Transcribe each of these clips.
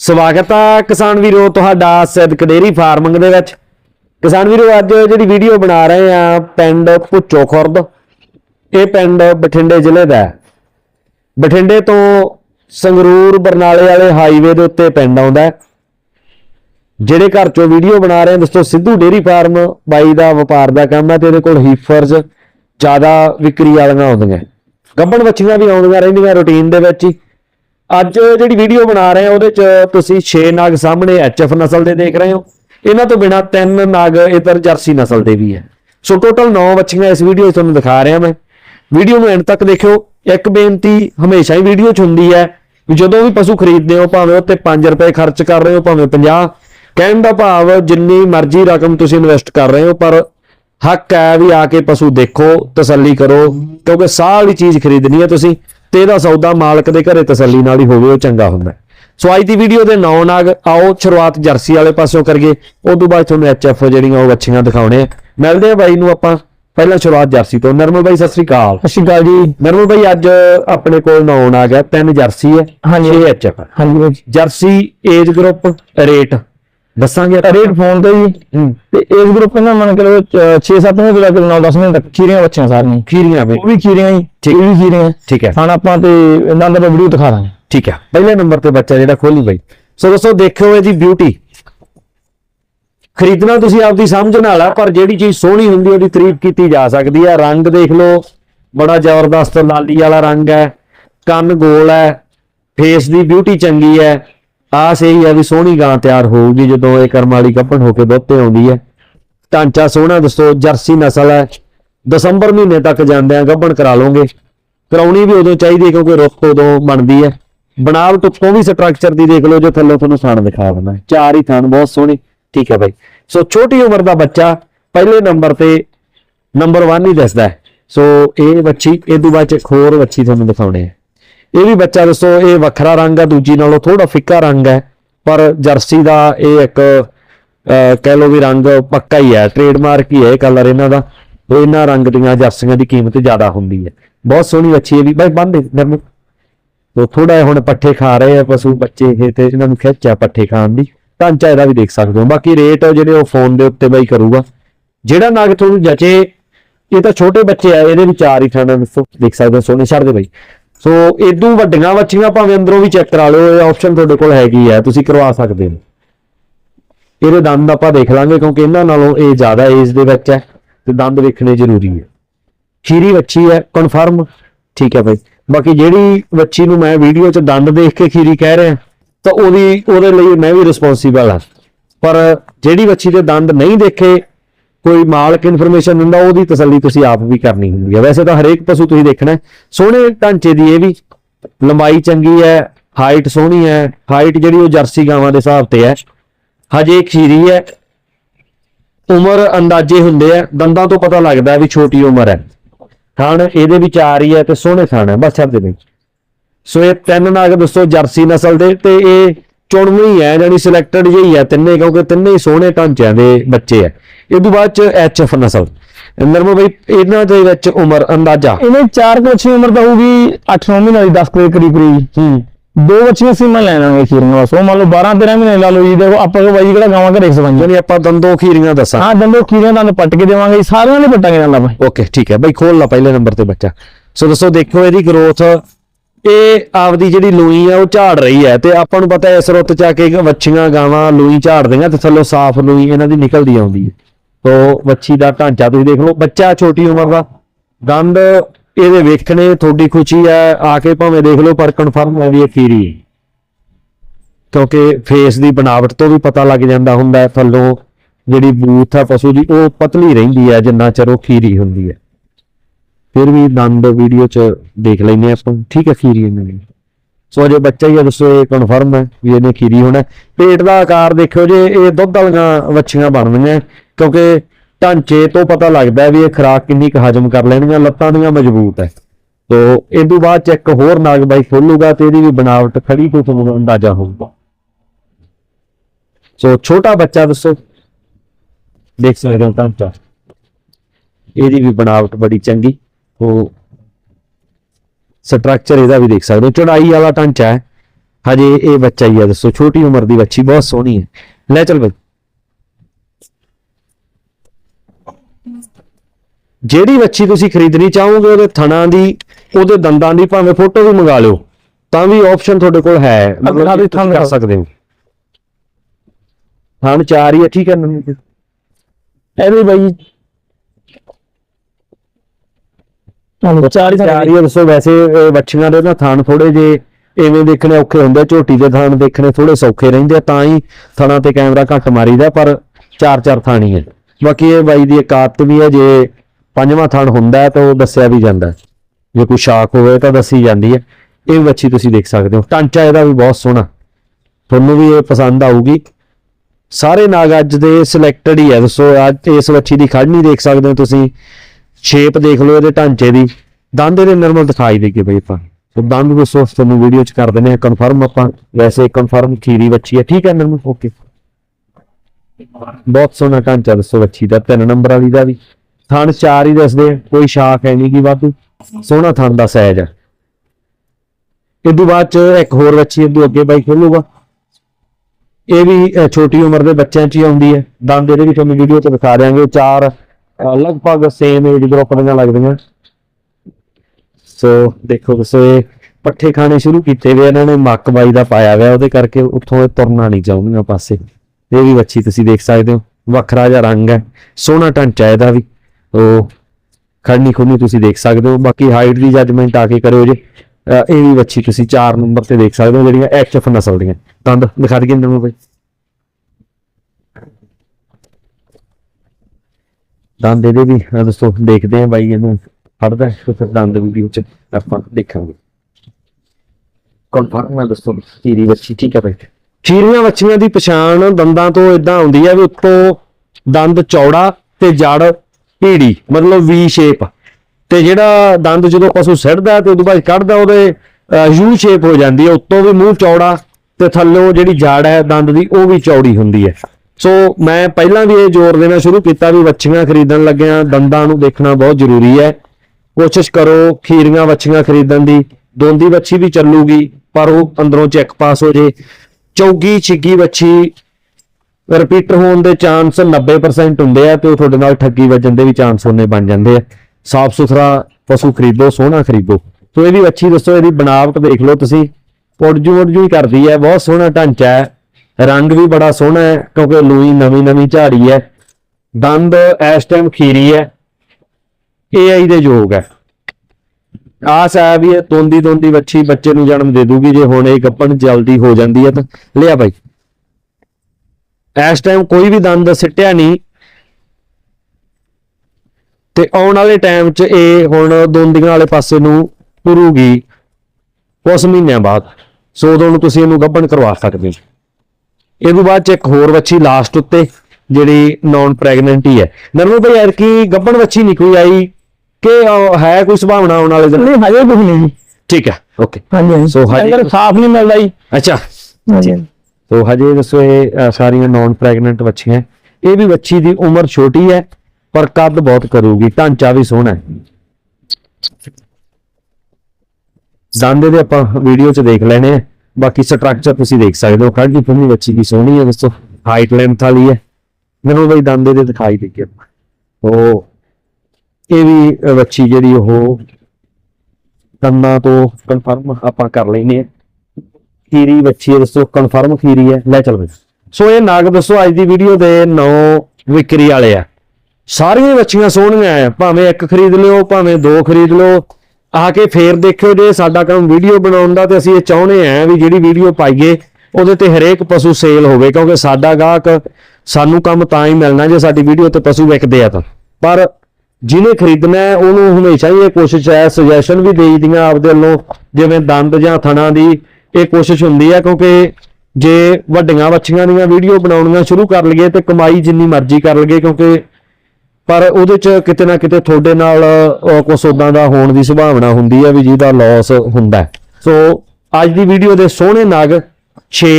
ਸਵਾਗਤ ਆ ਕਿਸਾਨ ਵੀਰੋ ਤੁਹਾਡਾ ਸਿੱਧਕ ਡੇਰੀ ਫਾਰਮਿੰਗ ਦੇ ਵਿੱਚ। ਕਿਸਾਨ ਵੀਰੋ, ਅੱਜ ਜਿਹੜੀ ਵੀਡੀਓ ਬਣਾ ਰਹੇ ਆ, ਪਿੰਡ ਭੁੱਚੋ ਖੁਰਦ। ਇਹ ਪਿੰਡ ਬਠਿੰਡੇ ਜ਼ਿਲ੍ਹੇ ਦਾ ਬਠਿੰਡੇ ਤੋਂ ਸੰਗਰੂਰ, ਬਰਨਾਲੇ ਵਾਲੇ ਹਾਈਵੇ ਦੇ ਉੱਤੇ ਪਿੰਡ ਆਉਂਦਾ ਜਿਹੜੇ ਘਰ ਚੋਂ ਵੀਡੀਓ ਬਣਾ ਰਹੇ ਆ ਦੋਸਤੋ ਸਿੱਧੂ ਡੇਰੀ ਫਾਰਮ ਬਾਈ ਦਾ ਵਪਾਰ ਦਾ ਕੰਮ ਹੈ ਤੇ ਇਹਦੇ ਕੋਲ ਹੀਫਰਜ਼ ਜ਼ਿਆਦਾ ਵਿਕਰੀ ਵਾਲੀਆਂ ਆਉਂਦੀਆਂ। ਗੱਬਣ ਬੱਚੀਆਂ ਵੀ ਆਉਂਦੀਆਂ ਰਹਿੰਦੀਆਂ ਰੂਟੀਨ ਦੇ ਵਿੱਚ ਹੀ। ਅੱਜ ਜਿਹੜੀ ਵੀਡੀਓ ਬਣਾ ਰਹੇ ਆ ਉਹਦੇ ਚ ਤੁਸੀਂ 6 ਨਾਗ ਸਾਹਮਣੇ ਐਚਐਫ ਨਸਲ ਦੇ ਦੇਖ ਰਹੇ ਹੋ। ਇਹਨਾਂ ਤੋਂ ਬਿਨਾ ਤਿੰਨ ਨਾਗ ਇਧਰ ਜਰਸੀ ਨਸਲ ਦੇ ਵੀ ਹੈ। ਸੋ ਟੋਟਲ 9 ਬੱਚੀਆਂ ਇਸ ਵੀਡੀਓ 'ਚ ਤੁਹਾਨੂੰ ਦਿਖਾ ਰਿਹਾ ਮੈਂ। ਵੀਡੀਓ ਨੂੰ ਐਂਡ ਤੱਕ ਦੇਖਿਓ। ਇੱਕ ਬੇਨਤੀ, ਹਮੇਸ਼ਾ ਹੀ ਵੀਡੀਓ 'ਚ ਹੁੰਦੀ ਹੈ ਵੀ ਜਦੋਂ ਵੀ ਪਸ਼ੂ ਖਰੀਦਦੇ ਹੋ, ਭਾਵੇਂ ਉਹ ਤੇ 5 ਰੁਪਏ ਖਰਚ ਕਰ ਰਹੇ ਹੋ, ਭਾਵੇਂ 50 ਕਹਿਣ ਦਾ ਭਾਵ ਜਿੰਨੀ ਮਰਜ਼ੀ ਰਕਮ ਤੁਸੀਂ ਇਨਵੈਸਟ ਕਰ ਰਹੇ ਹੋ, ਪਰ ਹੱਕ ਹੈ ਵੀ ਆ ਕੇ ਪਸ਼ੂ ਦੇਖੋ ਤਸੱਲੀ ਕਰੋ ਕਿਉਂਕਿ ਵਾਲੀ ਚੀਜ਼ ਖਰੀਦਣੀ ਹੈ ਤੁਸੀਂ ਤੇ ਇਹਦਾ ਸੌਦਾ ਮਾਲਕ ਦੇ ਘਰੇ ਤਸੱਲੀ ਨਾਲ ਹੀ ਹੋਵੇ ਉਹ ਚੰਗਾ ਹੁੰਦਾ ਹੈ। ਸੋ ਅੱਜ ਦੀ ਵੀਡੀਓ ਦੇ ਨੌ ਨਾਗ ਆਓ ਸ਼ੁਰੂਆਤ ਜਰਸੀ ਵਾਲੇ ਪਾਸਿਓਂ ਕਰੀਏ ਉਸ ਤੋਂ ਬਾਅਦ ਤੁਹਾਨੂੰ ਐਚਐਫ ਜਿਹੜੀਆਂ ਉਹ ਬੱਚੀਆਂ ਦਿਖਾਉਣੇ ਆ। ਮਿਲਦੇ ਆ ਬਾਈ ਨੂੰ ਆਪਾਂ ਪਹਿਲਾਂ ਸ਼ੁਰੂਆਤ ਜਰਸੀ ਤੋਂ। ਨਰਮਲ ਬਾਈ ਸਤਿ ਸ੍ਰੀ ਅਕਾਲ। ਸਤਿ ਸ਼੍ਰੀ ਅਕਾਲ ਜੀ। ਨਰਮਲ ਬਾਈ ਅੱਜ ਆਪਣੇ ਕੋਲ ਨੌ ਨਾਗ ਆ ਤਿੰਨ ਜਰਸੀ ਹੈ ਹਾਂਜੀ। 6 ਐਚਐਫ ਹਾਂਜੀ ਬਾਈ ਜਰਸੀ ਏਜ ਗਰੁੱਪ ਰੇਟ ਦੱਸਾਂਗੇ? ਰੇਟ ਫੋਨ ਤੇ ਜੀ ਤੇ ਇਸ ਗਰੁੱਪ ਇਹਨਾਂ ਮੰਨ ਕੇ ਲਓ 6-7 ਮਹੀਨੇ ਤੋਂ ਲੈ ਕੇ 9-10 ਮਹੀਨੇ ਤੱਕ ਖੀਰੀਆਂ ਬੱਚੀਆਂ ਸਾਰੀਆਂ। ਖੀਰੀਆਂ ਵੀ। ਉਹ ਵੀ ਖੀਰੀਆਂ ਹੀ ਠੀਕ। ਵੀ ਖੀਰੀਆਂ। ਠੀਕ ਹੈ। ਹੁਣ ਆਪਾਂ ਤੇ ਇਹਨਾਂ ਦਾ ਵੀਡੀਓ ਦਿਖਾ ਦਾਂਗੇ। ਠੀਕ ਹੈ। ਪਹਿਲੇ ਨੰਬਰ ਤੇ ਬੱਚਾ ਜਿਹੜਾ ਖੋਲੀ ਬਾਈ। ਸੋ ਦੋਸਤੋ ਦੇਖਿਓ ਇਹਦੀ ਬਿਊਟੀ ਖਰੀਦਣਾ ਤੁਸੀਂ ਆਪਦੀ ਸਮਝ ਨਾਲ ਆ ਪਰ ਜਿਹੜੀ ਚੀਜ਼ ਸੋਹਣੀ ਹੁੰਦੀ ਉਹਦੀ ਤਾਰੀਫ ਕੀਤੀ ਜਾ ਸਕਦੀ ਹੈ ਰੰਗ ਦੇਖ ਲਓ। ਬੜਾ ਜ਼ਬਰਦਸਤ ਲਾਲੀ ਵਾਲਾ ਰੰਗ ਹੈ। ਕੰਨ ਗੋਲ ਹੈ। ਫੇਸ ਦੀ ਬਿਊਟੀ ਚੰਗੀ ਹੈ। ਆਸ ਇਹੀ ਹੈ ਵੀ ਸੋਹਣੀ ਗਾਂ ਤਿਆਰ ਹੋਊਗੀ ਜਦੋਂ ਇਹ ਕਰਮ ਵਾਲੀ ਕੱਪਣ ਹੋ ਕੇ ਦੁੱਧ ਤੇ ਆਉਂਦੀ ਹੈ। ਢਾਂਚਾ ਸੋਹਣਾ ਦੱਸੋ, ਜਰਸੀ ਨਸਲ ਹੈ। ਦਸੰਬਰ ਮਹੀਨੇ ਤੱਕ ਜਾਂਦੇ ਆ ਗੱਭਣ ਕਰਾ ਲਓਗੇ। ਕਰਾਉਣੀ ਵੀ ਉਦੋਂ ਚਾਹੀਦੀ ਕਿਉਂਕਿ ਰੁੱਖ ਉਦੋਂ ਬਣਦੀ ਹੈ। ਬਣਾਵਟ ਉੱਤੋਂ ਵੀ ਸਟਰਕਚਰ ਦੀ ਦੇਖ ਲਓ, ਜੋ ਥੱਲੋਂ ਤੁਹਾਨੂੰ ਥਣ ਦਿਖਾ ਦਿੰਦਾ ਚਾਰ ਹੀ ਥਣ ਬਹੁਤ ਸੋਹਣੇ। ਠੀਕ ਹੈ ਬਾਈ। ਸੋ ਛੋਟੀ ਉਮਰ ਦਾ ਬੱਚਾ, ਪਹਿਲੇ ਨੰਬਰ ਤੇ ਨੰਬਰ 1 ਹੀ ਦੱਸਦਾ ਸੋ ਇਹ ਬੱਚੀ ਇਹ ਤੋਂ ਬਾਅਦ ਚ ਇੱਕ ਹੋਰ ਬੱਚੀ ਤੁਹਾਨੂੰ ਦਿਖਾਉਣੇ ਹੈ ਇਹ ਵੀ ਬੱਚਾ ਦੱਸੋ, ਇਹ ਵੱਖਰਾ ਰੰਗ ਹੈ ਦੂਜੀ ਨਾਲੋਂ ਥੋੜਾ ਫਿੱਕਾ ਰੰਗ ਹੈ, ਪਰ ਜਰਸੀ ਦਾ ਇਹ ਇੱਕ ਕਹਿ ਲਓ ਵੀ ਰੰਗ ਪੱਕਾ ਹੀ ਹੈ ਟ੍ਰੇਡਮਾਰਕ ਹੀ ਹੈ ਇਹ ਕਲਰ ਇਹਨਾਂ ਦਾ ਉਹ ਇਹਨਾਂ ਰੰਗ ਦੀਆਂ ਜਰਸੀਆਂ ਦੀ ਕੀਮਤ ਜ਼ਿਆਦਾ ਹੁੰਦੀ ਹੈ। ਬਹੁਤ ਸੋਹਣੀ ਬੱਚੀ ਹੈ ਵੀ, ਬਾਈ ਬੰਦੇ ਨਰਮ। ਤੋ ਥੋੜਾ ਹੁਣ ਪੱਠੇ ਖਾ ਰਹੇ ਆ ਪਸ਼ੂ ਬੱਚੇ, ਇਹ ਤੇ ਇਹਨਾਂ ਨੂੰ ਖਿੱਚਿਆ ਪੱਠੇ ਖਾਣ ਦੀ। ਢਾਂਚਾ ਇਹਦਾ ਵੀ ਦੇਖ ਸਕਦੇ ਹੋ। ਬਾਕੀ ਰੇਟ ਜਿਹੜੇ ਉਹ ਫੋਨ ਦੇ ਉੱਤੇ ਬਾਈ ਕਰੂਗਾ। ਜਿਹੜਾ ਨਾਗ ਤੁਹਾਨੂੰ ਜਚੇ, ਇਹ ਤਾਂ ਛੋਟੇ ਬੱਚੇ ਆ, ਇਹਦੇ ਵੀ ਚਾਰ ਹੀ ਖਾਣਾ ਦੱਸੋ, ਦੇਖ ਸਕਦੇ ਹੋ, ਸੋਹਣੇ, ਛੱਡ ਦੇ ਬਾਈ। ਸੋ ਇਦੋਂ ਵੱਡੀਆਂ ਬੱਚੀਆਂ ਭਾਵੇਂ ਅੰਦਰੋਂ ਵੀ ਚੈੱਕ ਕਰਾ ਲਿਓ, ਇਹ ਆਪਸ਼ਨ ਤੁਹਾਡੇ ਕੋਲ ਹੈਗੀ ਹੈ, ਤੁਸੀਂ ਕਰਵਾ ਸਕਦੇ ਹੋ। ਇਹਦੇ ਦੰਦ ਆਪਾਂ ਦੇਖ ਲਾਂਗੇ, ਕਿਉਂਕਿ ਇਹਨਾਂ ਨਾਲੋਂ ਇਹ ਜ਼ਿਆਦਾ ਏਜ ਦੇ ਵਿੱਚ ਹੈ, ਤੇ ਦੰਦ ਵੇਖਣੇ ਜ਼ਰੂਰੀ ਹੈ। ਖੀਰੀ ਵੱਛੀ ਹੈ ਕਨਫਰਮ ਠੀਕ ਹੈ ਬਾਈ ਬਾਕੀ ਜਿਹੜੀ ਵੱਛੀ ਨੂੰ ਮੈਂ ਵੀਡੀਓ 'ਚ ਦੰਦ ਦੇਖ ਕੇ ਖੀਰੀ ਕਹਿ ਰਿਹਾ, ਤਾਂ ਉਹਦੀ ਉਹਦੇ ਲਈ ਮੈਂ ਵੀ ਰਿਸਪੌਂਸੀਬਲ ਹਾਂ। ਪਰ ਜਿਹੜੀ ਵੱਛੀ ਦੇ ਦੰਦ ਨਹੀਂ ਦੇਖੇ ਕੋਈ ਮਾਲਕ ਇਨਫੋਰਮੇਸ਼ਨ ਦਿੰਦਾ, ਉਹਦੀ ਤਸੱਲੀ ਤੁਸੀਂ ਆਪ ਵੀ ਕਰਨੀ ਹੁੰਦੀ ਹੈ। ਵੈਸੇ ਤਾਂ ਹਰੇਕ ਪਸ਼ੂ ਤੁਸੀਂ ਦੇਖਣਾ ਸੋਹਣੇ ਢਾਂਚੇ ਦੀ ਇਹ ਵੀ ਲੰਬਾਈ ਚੰਗੀ ਹੈ ਹਾਈਟ ਸੋਹਣੀ ਹੈ ਹਾਈਟ ਜਿਹੜੀ ਉਹ ਜਰਸੀ ਗਾਵਾਂ ਦੇ ਹਿਸਾਬ ਤੇ ਹੈ। ਹਜੇ ਖੀਰੀ ਹੈ, ਉਮਰ ਅੰਦਾਜ਼ੇ ਹੁੰਦੇ ਆ, ਦੰਦਾਂ ਤੋਂ ਪਤਾ ਲੱਗਦਾ ਵੀ ਛੋਟੀ ਉਮਰ ਹੈ। ਥਣ, ਇਹਦੇ ਵਿੱਚ ਆ ਰਹੀ ਹੈ ਤੇ ਸੋਹਣੇ ਥਣ ਹੈ, ਬਸ ਛੱਡ ਦੇ ਵਿੱਚ। ਸੋ ਇਹ ਤਿੰਨ ਨਾਗ ਦੋਸਤੋ ਜਰਸੀ ਨਸਲ ਦੇ ਤੇ ਇਹ ਚੁਣਵੀਂ ਹੈ ਜਾਨੀ ਸਿਲੈਕਟਡ ਜਿਹੀ ਹੈ ਤਿੰਨੇ ਕਿਉਂਕਿ ਤਿੰਨੇ ਹੀ ਸੋਹਣੇ ਢਾਂਚਿਆਂ ਦੇ ਬੱਚੇ ਹੈ ਇਹ ਤੋਂ ਬਾਅਦ ਚ ਐਚਐਫ ਨਸਲ। ਨਰਮੋ ਬਈ ਇਹਨਾਂ ਦੇ ਵਿੱਚ ਉਮਰ ਅੰਦਾਜ਼ਾ। ਇਹਨੇ ਚਾਰ ਬੱਚੀ ਉਮਰ ਤਾਂ ਹੋਊਗੀ 8-9 ਮਹੀਨੇ ਦੀ 10 ਕਰੀਬ ਕਰੀਬ ਕਰੀਬ। ਹੂੰ। ਦੋ ਬੱਚੀਆਂ ਸੀ ਮੈਂ ਲੈਣਾਂਗੇ ਖੀਰੀਆਂ ਬਸ ਉਹ ਮੰਨ ਲਓ 12-13 ਮਹੀਨੇ ਲਾ ਲਓ ਜੀ ਦੇਖੋ ਆਪਾਂ ਕੋ ਬਾਈ ਕਿਹੜਾ ਗਾਵਾਂ ਘਰੇ ਸਬੰਝ ਜਾਨੀ ਆਪਾਂ ਦੰਦੋਂ ਖੀਰੀਆਂ ਦੱਸਾਂ। ਹਾਂ ਦੰਦੋ ਖੀਰੀਆਂ ਦੰਦ ਪੱਟ ਕੇ ਦੇਵਾਂਗੇ ਸਾਰਿਆਂ ਨੇ ਪੱਟਾਂਗੇ ਦੰਦਾਂ ਬਾਈ ਓਕੇ ਠੀਕ ਹੈ। ਬਈ ਖੋਲ ਲਾ ਪਹਿਲੇ ਨੰਬਰ ਤੇ ਬੱਚਾ। ਸੋ ਦੱਸੋ ਦੇਖੋ ਇਹਦੀ ਗਰੋਥ ਇਹ ਆਪਦੀ ਜਿਹੜੀ ਲੂਈ ਆ, ਉਹ ਝਾੜ ਰਹੀ ਹੈ ਤੇ ਆਪਾਂ ਨੂੰ ਪਤਾ ਇਸ ਰੁੱਤ ਚ ਆ ਕੇ ਵੱਛੀਆਂ ਗਾਵਾਂ ਲੂਈ ਝਾੜਦੀਆਂ ਤੇ ਥੱਲੋਂ ਸਾਫ਼ ਲੂਈ ਇਹਨਾਂ ਦੀ ਨਿਕਲਦੀ ਆਉਂਦੀ ਹੈ ਤੋ ਵੱਛੀ ਦਾ ਢਾਂਚਾ ਤੁਸੀਂ ਦੇਖ ਲਓ, ਬੱਚਾ ਛੋਟੀ ਉਮਰ ਦਾ ਦੰਦ ਇਹਦੇ ਵੇਖਣੇ, ਤੁਹਾਡੀ ਖੁਸ਼ੀ ਹੈ ਆ ਕੇ ਭਾਵੇਂ ਦੇਖ ਲਓ ਪਰ ਕਨਫਰਮ ਹੈ ਵੀ ਇਹ ਖੀਰੀ ਹੈ ਕਿਉਂਕਿ ਫੇਸ ਦੀ ਬਣਾਵਟ ਤੋਂ ਵੀ ਪਤਾ ਲੱਗ ਜਾਂਦਾ ਹੁੰਦਾ ਹੈ ਥੱਲੋਂ ਜਿਹੜੀ ਬੂਥ ਆ ਪਸ਼ੂ ਦੀ, ਉਹ ਪਤਲੀ ਰਹਿੰਦੀ ਹੈ ਜਿੰਨਾ ਚਿਰ ਉਹ ਖੀਰੀ ਹੁੰਦੀ ਹੈ ਫਿਰ ਵੀ ਦੰਦ ਵੀਡੀਓ ਚ ਦੇਖ ਲੈਨੇ ਆਪਾਂ। ਠੀਕ ਹੈ ਖੀਰੀ ਇਹਨਾਂ ਦੀ। ਸੋ ਜੇ ਬੱਚਾ ਹੀ ਆ, ਦੱਸੋ ਇਹ ਕਨਫਰਮ ਹੈ ਵੀ ਇਹਨੇ ਖੀਰੀ ਹੋਣਾ। ਪੇਟ ਦਾ ਆਕਾਰ ਦੇਖਿਓ ਜੇ, ਇਹ ਦੁੱਧ ਵਾਲੀਆਂ ਵੱਛੀਆਂ ਬਣਦੀਆਂ ਕਿਉਂਕਿ ਢਾਂਚੇ ਤੋਂ ਪਤਾ ਲੱਗਦਾ ਵੀ ਇਹ ਖੁਰਾਕ ਕਿੰਨੀ ਕੁ ਹਜਮ ਕਰ ਲੈਣਗੀਆਂ, ਲੱਤਾਂ ਦੀਆਂ ਮਜ਼ਬੂਤ ਹੈ। ਤੋ ਇਹ ਤੋਂ ਬਾਅਦ ਚ ਇੱਕ ਹੋਰ ਨਾਗ ਬਾਈ ਖੋਲੂਗਾ ਤੇ ਇਹਦੀ ਵੀ ਬਣਾਵਟ ਖੜੀ ਤੋਂ ਤੁਹਾਨੂੰ ਅੰਦਾਜ਼ਾ ਹੋਊਗਾ। ਸੋ ਛੋਟਾ ਬੱਚਾ ਦੱਸੋ। ਦੇਖ ਸਕਦੇ ਹੋ ਢਾਂਚਾ। ਇਹਦੀ ਵੀ ਬਣਾਵਟ ਬੜੀ ਚੰਗੀ। ਉਹ ਸਟਰਕਚਰ ਇਹਦਾ ਵੀ ਦੇਖ ਸਕਦੇ ਹੋ। ਚੌੜਾਈ ਵਾਲਾ ਢਾਂਚਾ ਹੈ। ਹਜੇ ਇਹ ਬੱਚਾ ਹੀ ਹੈ ਦੱਸੋ। ਛੋਟੀ ਉਮਰ ਦੀ ਬੱਚੀ ਬਹੁਤ ਸੋਹਣੀ ਹੈ। ਲੈ ਚੱਲ ਬਈ। ਜਿਹੜੀ ਬੱਚੀ ਤੁਸੀਂ ਖਰੀਦਣੀ ਚਾਹੋਗੇ ਉਹਦੇ ਥਣਾ ਦੀ ਉਹਦੇ ਦੰਦਾਂ ਦੀ ਭਾਵੇਂ ਫੋਟੋ ਵੀ ਮੰਗਾ ਲਿਓ। ਤਾਂ ਵੀ ਆਪਸ਼ਨ ਤੁਹਾਡੇ ਕੋਲ ਹੈ। ਮਤਲਬ ਤੁਸੀਂ ਕਰ। ਸਕਦੇ ਹੋ। ਥਣ ਚਾਰ ਹੀ ਹੈ ਠੀਕ ਹੈ ਇਹਦੇ ਬਾਈ ਚਲੋ ਚਾਰ ਹੀ ਚਾਰ ਸਾਰੇ ਹੀ ਆ, ਦੱਸੋ ਵੈਸੇ ਅਹ, ਵੱਛੀਆਂ ਦੇ ਨਾ ਥਣ ਥੋੜੇ ਜੇ ਐਵੇਂ ਦੇਖਣੇ ਔਖੇ ਹੁੰਦੇ ਝੋਟੀ ਦੇ ਥਣ ਦੇਖਣੇ ਥੋੜੇ ਸੌਖੇ ਰਹਿੰਦੇ ਤਾਂ ਹੀ ਥਣਾਂ ਤੇ ਕੈਮਰਾ ਘੱਟ ਮਾਰੀਦਾ ਪਰ ਚਾਰ ਚਾਰ ਥਣ ਹੀ। ਬਾਕੀ ਇਹ ਬਾਈ ਦੀ ਇੱਕ ਆਦਤ ਵੀ ਹੈ ਜੇ ਪੰਜਵਾਂ ਥਣ ਹੁੰਦਾ ਤਾਂ ਉਹ ਦੱਸਿਆ ਵੀ ਜਾਂਦਾ। ਜੇ ਕੋਈ ਸ਼ਾਕ ਹੋਵੇ ਤਾਂ ਦੱਸੀ ਜਾਂਦੀ ਹੈ। ਇਹ ਵੱਛੀ ਤੁਸੀਂ ਦੇਖ ਸਕਦੇ ਹੋ। ਟਾਂਚਾ ਇਹਦਾ ਵੀ ਬਹੁਤ ਸੋਹਣਾ। ਤੁਹਾਨੂੰ ਵੀ ਇਹ ਪਸੰਦ ਆਊਗੀ। ਸਾਰੇ ਨਾਗ ਅੱਜ ਦੇ ਸਿਲੈਕਟਡ ਹੀ ਹੈ ਦੱਸੋ ਅੱਜ ਇਸ ਵੱਛੀ ਦੀ ਖੜ ਨਹੀਂ ਦੇਖ ਸਕਦੇ ਹੋ ਤੁਸੀਂ। ਸ਼ੇਪ ਦੇਖ ਲਓ ਇਹਦੇ ਢਾਂਚੇ ਦੀ। ਦੰਦ ਇਹਦੇ ਨਰਮਲ ਦਿਖਾਈ ਦੇਗੇ ਬਈ ਆਪਾਂ। ਸੋ ਦੰਦ ਦੱਸੋ, ਤੁਹਾਨੂੰ ਵੀਡੀਓ ਚ ਕਰ ਦਿੰਦੇ ਆ ਕਨਫਰਮ ਆਪਾਂ। ਵੈਸੇ ਕਨਫਰਮ ਖੀਰੀ ਬੱਚੀ ਹੈ, ਠੀਕ ਹੈ ਨਰਮਲ ਓਕੇ ਬਹੁਤ ਸੋਹਣਾ ਢਾਂਚਾ ਦੱਸੋ ਬੱਚੀ ਦਾ, ਤਿੰਨ ਨੰਬਰ ਵਾਲੀ ਦਾ ਵੀ। ਥਣ ਚਾਰ ਹੀ ਦੱਸਦੇ ਕੋਈ ਸ਼ਾਖ ਹੈ ਨਹੀਂ ਕੀ ਵਾਧੂ। ਸੋਹਣਾ ਥਣ ਦਾ ਸਾਈਜ਼ ਹੈ ਇਹ ਤੋਂ ਬਾਅਦ ਚ ਇੱਕ ਹੋਰ ਬੱਚੀ ਇਹ ਅੱਗੇ ਬਾਈ ਖੋਲੂਗਾ। ਇਹ ਵੀ ਛੋਟੀ ਉਮਰ ਦੇ ਬੱਚਿਆਂ 'ਚ ਹੀ ਆਉਂਦੀ ਹੈ। ਦੰਦ ਇਹਦੇ ਵੀ ਤੁਹਾਨੂੰ ਵੀਡੀਓ 'ਚ ਦਿਖਾ ਦਿਆਂਗੇ ਚਾਰ ਲਗਭਗ ਸੇਮ ਏਜ ਗਰੁੱਪ ਦੀਆਂ ਲੱਗਦੀਆਂ। ਸੋ ਦੇਖੋ ਤੁਸੀਂ, ਪੱਠੇ ਖਾਣੇ ਸ਼ੁਰੂ ਕੀਤੇ ਵੇ ਇਹਨਾਂ ਨੇ ਮੱਕ ਬਾਈ ਦਾ ਪਾਇਆ ਹੋਇਆ ਉਹਦੇ ਕਰਕੇ ਉੱਥੋਂ ਇਹ ਤੁਰਨਾ ਨਹੀਂ ਚਾਹੁੰਦੀਆਂ ਪਾਸੇ। ਇਹ ਵੀ ਵੱਛੀ ਤੁਸੀਂ ਦੇਖ ਸਕਦੇ ਹੋ, ਵੱਖਰਾ ਜਿਹਾ ਰੰਗ ਹੈ, ਸੋਹਣਾ ਢਾਂਚਾ ਇਹਦਾ ਵੀ। ਉਹ ਖੜਨੀ ਖੁੜਨੀ ਤੁਸੀਂ ਦੇਖ ਸਕਦੇ ਹੋ, ਬਾਕੀ ਹਾਈਟ ਦੀ ਜੱਜਮੈਂਟ ਆ ਕੇ ਕਰਿਓ ਜੇ। ਇਹ ਵੀ ਵੱਛੀ ਤੁਸੀਂ 4 ਨੰਬਰ ਤੇ ਦੇਖ ਸਕਦੇ ਹੋ, ਜਿਹੜੀਆਂ ਐਚਐਫ ਨਸਲ ਦੀਆਂ। ਦੰਦ ਦਿਖਾ ਦਈਏ ਇਹਨਾਂ ਬਈ। ਦੰਦ ਇਹਦੇ ਵੀ, ਆਹ ਦੇਖਦੇ ਆ ਬਾਈ ਇਹਨੂੰ ਫੜਦਾ ਫਿਰ ਦੰਦ ਵੀਡੀਓ ਚ ਆਪਾਂ ਦੇਖਾਂਗੇ। ਕਨਫਰਮ ਹੈ ਦੱਸੋ, ਚੀਰੀ ਬੱਚੀ ਠੀਕ ਹੈ ਬਾਈ? ਚੀਰੀਆਂ ਬੱਚੀਆਂ ਦੀ ਪਛਾਣ ਦੰਦਾਂ ਤੋਂ ਇਦਾਂ ਆਉਂਦੀ ਹੈ ਵੀ ਉੱਤੋਂ ਦੰਦ ਚੌੜਾ ਤੇ ਜੜ ਭੀੜੀ, ਮਤਲਬ ਵੀ ਸ਼ੇਪ ਤੇ ਜਿਹੜਾ ਦੰਦ ਜਦੋਂ ਪਸ਼ੂ ਸਿੱਟਦਾ ਤੇ ਉਦੋਂ ਬਾਅਦ ਕੱਢਦਾ, ਉਹਦੇ ਯੂ ਸ਼ੇਪ ਹੋ ਜਾਂਦੀ ਹੈ ਉੱਤੋਂ ਵੀ ਮੂੰਹ ਚੌੜਾ ਤੇ ਥੱਲੋਂ ਜਿਹੜੀ ਜੜ ਹੈ ਦੰਦ ਦੀ, ਉਹ ਵੀ ਚੌੜੀ ਹੁੰਦੀ ਹੈ। ਸੋ ਮੈਂ ਪਹਿਲਾਂ ਵੀ ਇਹ ਜ਼ੋਰ ਦੇਣਾ ਸ਼ੁਰੂ ਕੀਤਾ ਵੀ ਵੱਛੀਆਂ ਖਰੀਦਣ ਲੱਗਿਆਂ, ਦੰਦਾਂ ਨੂੰ ਦੇਖਣਾ ਬਹੁਤ ਜ਼ਰੂਰੀ ਹੈ। ਕੋਸ਼ਿਸ਼ ਕਰੋ ਖੀਰੀਆਂ ਵੱਛੀਆਂ ਖਰੀਦਣ ਦੀ। ਦੋਂਦੀ ਵੱਛੀ ਵੀ ਚੱਲੂਗੀ, ਪਰ ਉਹ ਅੰਦਰੋਂ ਚੈੱਕ ਪਾਸ ਹੋ ਜੇ। ਚੌਗੀ ਛਿੱਗੀ ਵੱਛੀ ਰਿਪੀਟਰ ਹੋਣ ਦੇ ਚਾਂਸ 90% ਹੁੰਦੇ ਆ ਤੇ ਉਹ ਤੁਹਾਡੇ ਨਾਲ ਠੱਗੀ ਵੱਜਣ ਦੇ ਵੀ ਚਾਂਸ ਹੋਣੇ ਬਣ ਜਾਂਦੇ ਆ। ਸਾਫ਼ ਸੁਥਰਾ ਪਸ਼ੂ ਖਰੀਦੋ, ਸੋਹਣਾ ਖਰੀਦੋ। ਸੋ ਇਹਦੀ ਵੱਛੀ ਦੱਸੋ, ਇਹਦੀ ਬਣਾਵਟ ਦੇਖ ਲਓ ਤੁਸੀਂ। ਪੁਰਜੂ ਉਰਜੂ ਹੀ ਕਰਦੀ ਹੈ, ਬਹੁਤ ਸੋਹਣਾ ਢਾਂਚਾ ਹੈ। ਰੰਗ ਵੀ ਬੜਾ ਸੋਹਣਾ ਹੈ, ਕਿਉਂਕਿ ਲੂਈ ਨਵੀਂ ਨਵੀਂ ਝਾੜੀ ਹੈ। ਦੰਦ ਇਸ ਟਾਈਮ ਖੀਰੀ ਹੈ। AI ਦੇ ਯੋਗ ਹੈ। ਆਸ ਹੈ ਵੀ ਇਹ ਤੋਂਦੀ ਤੋਂਦੀ ਬੱਚੀ ਬੱਚੇ ਨੂੰ ਜਨਮ ਦੇ ਦੂਗੀ, ਜੇ ਹੁਣ ਇਹ ਗੱਪਣ ਜਲਦੀ ਹੋ ਜਾਂਦੀ ਹੈ ਤਾਂ। ਲਿਆ ਭਾਈ ਇਸ ਟਾਈਮ ਕੋਈ ਵੀ ਦੰਦ ਸਿੱਟਿਆ ਨਹੀਂ। ਤੇ ਆਉਣ ਵਾਲੇ ਟਾਈਮ 'ਚ ਇਹ ਹੁਣ ਦੋਂਦੀਆਂ ਵਾਲੇ ਪਾਸੇ ਨੂੰ ਤੁਰੂਗੀ। ਉਸ ਮਹੀਨਿਆਂ ਬਾਅਦ। ਸੋ ਉਦੋਂ ਨੂੰ ਤੁਸੀਂ ਇਹਨੂੰ ਗੱਭਣ ਕਰਵਾ ਸਕਦੇ ਹੋ। ਇਹ ਤੋਂ ਬਾਅਦ 'ਚ ਇੱਕ ਹੋਰ ਵੱਛੀ ਲਾਸਟ ਉੱਤੇ ਜਿਹੜੀ ਨਾਨ ਪ੍ਰੈਗਨੈਂਟ ਹੀ। ਹੈ ਨਰਮਲ ਭਾਈ ਯਾਰ ਕੀ ਗੱਭਣ ਵੱਛੀ ਨਹੀਂ ਕੋਈ ਆਈ? ਕਿ ਹੈ ਕੋਈ ਸੰਭਾਵਨਾ ਆਉਣ ਵਾਲੇ ਦਿਨ? ਨਹੀਂ ਹਜੇ ਕੁਝ ਨਹੀਂ ਜੀ। ਠੀਕ ਹੈ ਓਕੇ ਹਾਂਜੀ ਹਾਂਜੀ। ਸੋ ਹਜੇ ਅੰਦਰ ਸਾਫ਼ ਨਹੀਂ ਮਿਲਦਾ ਜੀ। ਅੱਛਾ। ਹਾਂਜੀ। ਤੋ ਹਜੇ ਦੱਸੋ ਇਹ ਸਾਰੀਆਂ ਨਾਨ ਪ੍ਰੈਗਨੈਂਟ ਬੱਚੀਆਂ ਇਹ ਵੀ ਬੱਚੀ ਦੀ ਉਮਰ ਛੋਟੀ ਹੈ ਪਰ ਕੱਦ ਬਹੁਤ ਕਰੂਗੀ। ਢਾਂਚਾ ਵੀ ਸੋਹਣਾ ਹੈ। ਦਾਂਦੇ ਦੇ ਆਪਾਂ ਵੀਡੀਓ 'ਚ ਦੇਖ ਲੈਣੇ ਆ। ਬਾਕੀ ਸਟਰਕਚਰ ਤੁਸੀਂ ਦੇਖ ਸਕਦੇ ਹੋ। ਕੱਢੀ ਫੁੰਨੀ ਬੱਚੀ ਦੀ ਸੋਹਣੀ ਹੈ ਦੱਸੋ ਹਾਈਟ ਲੈਂਥ ਵਾਲੀ ਹੈ। ਮੈਨੂੰ ਬਈ ਦਾਂਦੇ ਦੇ ਦਿਖਾਈ ਦੇ ਉਹ ਇਹ ਵੀ ਬੱਚੀ ਜਿਹੜੀ ਉਹ ਕੰਨਾਂ ਤੋਂ ਕਨਫਰਮ ਆਪਾਂ ਕਰ ਲੈਨੇ ਆ ਖੀਰੀ ਬੱਚੀ ਹੈ ਦੱਸੋ ਕਨਫਰਮ ਖੀਰੀ ਹੈ। ਲੈ ਚੱਲ ਬਈ। ਸੋ ਇਹ ਨਾਗ ਦੱਸੋ ਅੱਜ ਦੀ ਵੀਡੀਓ ਦੇ ਨੌ ਵਿਕਰੀ ਵਾਲੇ ਆ। ਸਾਰੀਆਂ ਬੱਚੀਆਂ ਸੋਹਣੀਆਂ ਆ। ਭਾਵੇਂ ਇੱਕ ਖਰੀਦ ਲਿਓ, ਭਾਵੇਂ ਦੋ ਖਰੀਦ ਲਿਓ। ਆ ਕੇ ਫੇਰ ਦੇਖਿਓ ਜੇ ਸਾਡਾ ਕੰਮ ਵੀਡੀਓ ਬਣਾਉਣ ਦਾ ਤੇ ਅਸੀਂ ਇਹ ਚਾਹੁੰਦੇ ਆ ਵੀ ਜਿਹੜੀ ਵੀਡੀਓ ਪਾਈਏ, ਉਹਦੇ ਤੇ ਹਰੇਕ ਪਸ਼ੂ ਸੇਲ ਹੋਵੇ, ਕਿਉਂਕਿ ਸਾਡਾ ਗਾਹਕ ਸਾਨੂੰ ਕੰਮ ਤਾਂ ਹੀ ਮਿਲਣਾ ਜੇ ਸਾਡੀ ਵੀਡੀਓ ਤੇ ਪਸ਼ੂ ਵਿਕਦੇ ਆ ਤਾਂ। ਪਰ ਜਿਹਨੇ ਖਰੀਦਣਾ ਹੈ, ਉਹਨੂੰ ਹਮੇਸ਼ਾ ਹੀ ਇਹ ਕੋਸ਼ਿਸ਼ ਹੈ ਸੁਜੈਸ਼ਨ ਵੀ ਦੇਈਦੀਆਂ ਆਪਦੇ ਵੱਲੋਂ, ਜਿਵੇਂ ਦੰਦ ਜਾਂ ਥਣਾ ਦੀ ਇਹ ਕੋਸ਼ਿਸ਼ ਹੁੰਦੀ ਹੈ ਕਿਉਂਕਿ ਜੇ ਵੱਡੀਆਂ ਵੱਛੀਆਂ ਦੀਆਂ ਵੀਡੀਓ ਬਣਾਉਣੀਆਂ ਸ਼ੁਰੂ ਕਰ ਲਈਏ ਤੇ ਕਮਾਈ ਜਿੰਨੀ ਮਰਜ਼ੀ ਕਰ ਲਈਏ, ਕਿਉਂਕਿ ਪਰ ਉਹਦੇ ਚ ਕਿਤੇ ਨਾ ਕਿਤੇ ਤੁਹਾਡੇ ਨਾਲ ਕੁਛ ਉਦਾਂ ਦਾ ਹੋਣ ਦੀ ਸੰਭਾਵਨਾ ਹੁੰਦੀ ਹੈ ਵੀ ਜਿਹਦਾ ਲਾਸ ਹੁੰਦਾ ਹੈ। ਸੋ ਅੱਜ ਦੀ ਵੀਡੀਓ ਦੇ ਸੋਹਣੇ ਨਗ 6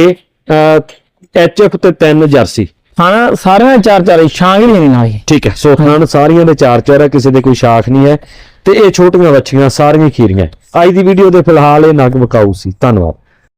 ਐਚਐਫ ਤੇ 3 ਜਰਸੀ। ਖਾਣਾ ਸਾਰਿਆਂ ਦੇ ਚਾਰ ਚਾਰ ਛਾਂਗ ਨਹੀਂ ਨਾਲ ਜੀ ਠੀਕ ਹੈ ਸੋ ਥਣ ਸਾਰੀਆਂ ਦੇ ਚਾਰ ਚਾਰ ਹੈ ਕਿਸੇ ਦੇ ਕੋਈ ਸ਼ਾਖ ਨਹੀਂ ਹੈ। ਤੇ ਇਹ ਛੋਟੀਆਂ ਬੱਚੀਆਂ ਸਾਰੀਆਂ ਖੀਰੀਆਂ। ਹੈ। ਅੱਜ ਦੀ ਵੀਡੀਓ ਦੇ ਫਿਲਹਾਲ ਇਹ ਨਗ ਵਿਕਾਊ ਸੀ। ਧੰਨਵਾਦ।